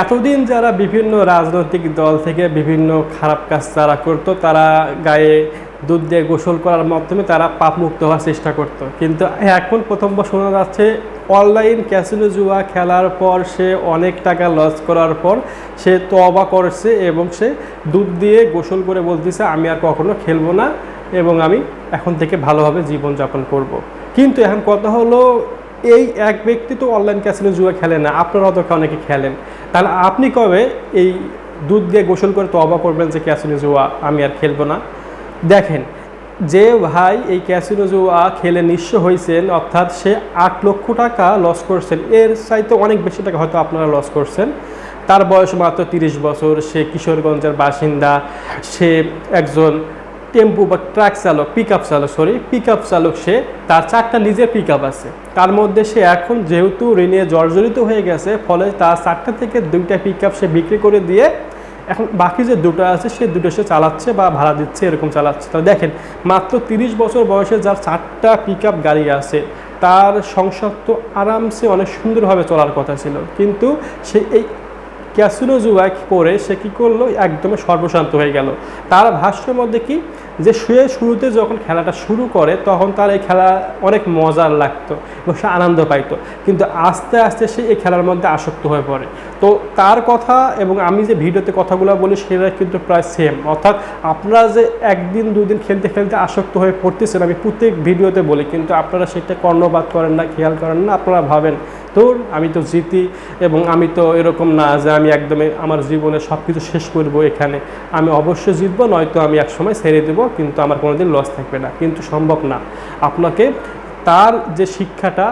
এতদিন যারা বিভিন্ন রাজনৈতিক দল থেকে বিভিন্ন খারাপ কাজ যারা করতো, তারা গায়ে দুধ দিয়ে গোসল করার মাধ্যমে তারা পাপ মুক্ত হওয়ার চেষ্টা করত কিন্তু এখন প্রথমবার শোনা যাচ্ছে, অনলাইন ক্যাসিনো জুয়া খেলার পর সে অনেক টাকা লস করার পর সে তবা করছে এবং সে দুধ দিয়ে গোসল করে বলতেছে, আমি আর কখনো খেলব না এবং আমি এখন থেকে ভালোভাবে জীবনযাপন করব। কিন্তু এখন কথা হলো এই এক ব্যক্তি তো অনলাইন ক্যাসিনো জুয়া খেলে না, আপনারা তো অনেকে খেলেন। তাহলে আপনি কবে এই দুধ দিয়ে গোসল করে তবা করবেন যে ক্যাসিনো জুয়া আমি আর খেলব না? দেখেন, যে ভাই এই ক্যাসিনো জুয়া খেলে নিঃস্ব হয়েছেন অর্থাৎ সে আট লক্ষ টাকা লস করছেন। এর চাইতে অনেক বেশি টাকা হয়তো আপনারা লস করছেন। তার বয়স মাত্র তিরিশ বছর, সে কিশোরগঞ্জের বাসিন্দা, সে একজন টেম্পু বা ট্রাক চালক পিক আপ চালক সরি পিক আপ চালক, সে তার চারটা নিজের পিক আপ আছে। তার মধ্যে সে এখন যেহেতু ঋণে জর্জরিত হয়ে গেছে, ফলে তার চারটা থেকে দুইটা পিক আপ সে বিক্রি করে দিয়ে এখন বাকি যে দুটো আছে, সে দুটো সে চালাচ্ছে বা ভাড়া দিচ্ছে, এরকম চালাচ্ছে। তো দেখেন, মাত্র তিরিশ বছর বয়সে যার চারটা পিক গাড়ি আছে, তার সংসার তো আরামসে অনেক সুন্দরভাবে চলার কথা ছিল। কিন্তু সে এই ক্যাসিনো জুয়া করে সে কী করল? একদমই সর্বশান্ত হয়ে গেল। তার ভাষ্যের মধ্যে কি? যে শুয়ে শুরুতে যখন খেলাটা শুরু করে, তখন তার এই খেলা অনেক মজার লাগতো এবং সে আনন্দ পাইতো। কিন্তু আস্তে আস্তে সে এই খেলার মধ্যে আসক্ত হয়ে পড়ে। তো তার কথা এবং আমি যে ভিডিওতে কথাগুলো বলি, সেটা কিন্তু প্রায় সেম অর্থাৎ আপনারা যে একদিন, দুদিন খেলতে খেলতে আসক্ত হয়ে পড়তেছেন, আমি প্রত্যেক ভিডিওতে বলি, কিন্তু আপনারা সেটা কর্ণপাত করেন না, খেয়াল করেন না, আপনারা ভাবেন তোর আমি তো জিতি এবং আমি তো এরকম না যে আমি একদমই আমার জীবনে সব কিছু শেষ করব এখানে। আমি অবশ্যই জিতব, নয়তো আমি এক সময় ছেড়ে দেব, কিন্তু আমার কোনোদিন লস থাকবে না। কিন্তু সম্ভব না। আপনাকে তার যে শিক্ষাটা,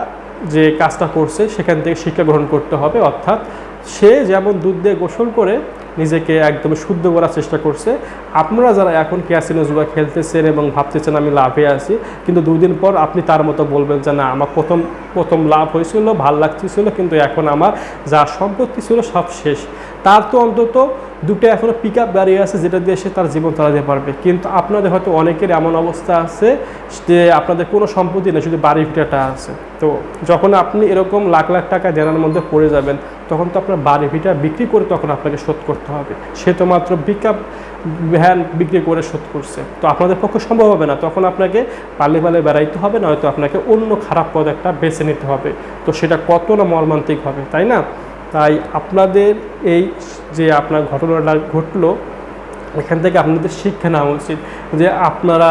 যে কাজটা করছে, সেখান থেকে শিক্ষা গ্রহণ করতে হবে। অর্থাৎ সে যেমন দুধ দিয়ে গোসল করে নিজেকে একদম শুদ্ধ করার চেষ্টা করছে। আপনারা যারা এখন ক্যাসিনো জুয়া খেলতেছেন এবং ভাবতেছেন আমি লাভে আছি, কিন্তু দুই দিন পর আপনি তার মতো বলবেন যে, না, আমার প্রথম প্রথম লাভ হয়েছিল, ভালো লাগতেছিল, কিন্তু এখন আমার যা সম্পত্তি ছিল সব শেষ। তার তো অন্তত দুটো এখনও পিক আপ গাড়ি আছে যেটা দিয়ে সে তার জীবন চালাতে পারবে। কিন্তু আপনাদের হয়তো অনেকের এমন অবস্থা আছে যে, আপনাদের কোনো সম্পত্তি নেই, শুধু বাড়ি ভিটাটা আছে। তো যখন আপনি এরকম লাখ লাখ টাকা দেনার মধ্যে পড়ে যাবেন, তখন তো আপনার বাড়ি ভিটা বিক্রি করে তখন আপনাকে শোধ করতে হবে। সে তো মাত্র পিক আপ ভ্যান বিক্রি করে শোধ করছে। তো আপনাদের পক্ষে সম্ভব হবে না। তখন আপনাকে পালে পালে বেড়াইতে হবে, নয়তো আপনাকে অন্য খারাপ পদ একটা বেছে নিতে হবে। তো সেটা কত না মর্মান্তিক হবে, তাই না? তাই আপনাদের এই যে আপনার ঘটনাটা ঘটলো, এখান থেকে আপনাদের শিক্ষা নেওয়া উচিত যে আপনারা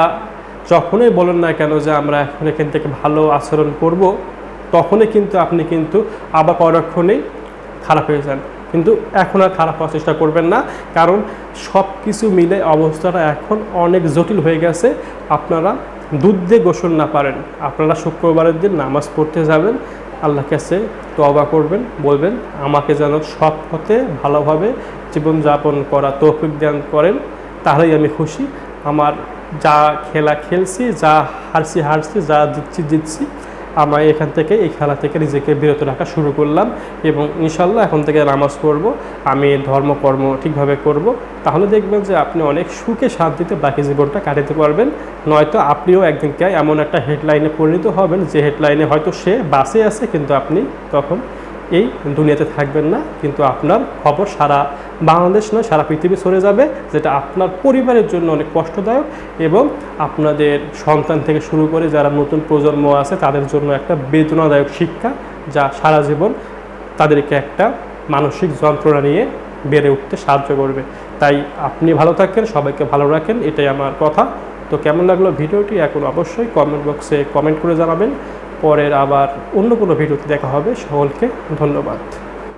যখনই বলেন না কেন যে আমরা এখন এখান থেকে ভালো আচরণ করব, তখনই কিন্তু আপনি কিন্তু আবার পরক্ষণেই খারাপ হয়ে যান। কিন্তু এখন আর খারাপ হওয়ার চেষ্টা করবেন না, কারণ সব কিছু মিলে অবস্থাটা এখন অনেক জটিল হয়ে গেছে। আপনারা দুধ দিয়ে গোসল না পারেন, আপনারা শুক্রবারের দিন নামাজ পড়তে যাবেন আল্লাহ কাছে তবা করবেন, বলবেন, আমাকে যেন সৎ পথে ভালোভাবে জীবনযাপন করা তৌফিক দান করেন, তাহলেই আমি খুশি। আমার যা খেলা খেলছি, যা হারছি হারছি, যা জিতছি জিতছি, আমরা এখান থেকে এই খেলা থেকে নিজেকে বিরত রাখা শুরু করলাম এবং ইনশাল্লাহ এখন থেকে নামাজ পড়ব, আমি ধর্মকর্ম ঠিকভাবে করব। তাহলে দেখবেন যে আপনি অনেক সুখে শান্তিতে বাকি জীবনটা কাটাতে পারবেন। নয়তো আপনিও একদিনকে এমন একটা হেডলাইনে পরিণত হবেন, যে হেডলাইনে হয়তো সে বাসে আছে, কিন্তু আপনি তখন এই দুনিয়াতে থাকবেন না, কিন্তু আপনার খবর সারা বাংলাদেশ নয়, সারা পৃথিবী সরে যাবে, যেটা আপনার পরিবারের জন্য অনেক কষ্টদায়ক এবং আপনাদের সন্তান থেকে শুরু করে যারা নতুন প্রজন্ম আছে, তাদের জন্য একটা বেদনাদায়ক শিক্ষা যা সারা জীবন তাদেরকে একটা মানসিক যন্ত্রণা নিয়ে বেড়ে উঠতে সাহায্য করবে। তাই আপনি ভালো থাকেন, সবাইকে ভালো রাখেন, এটাই আমার কথা। তো কেমন লাগল ভিডিওটি? এখন অবশ্যই কমেন্ট বক্সে কমেন্ট করে জানাবেন। পরের আবার অন্য কোনো ভিডিওতে দেখা হবে। সকলকে ধন্যবাদ।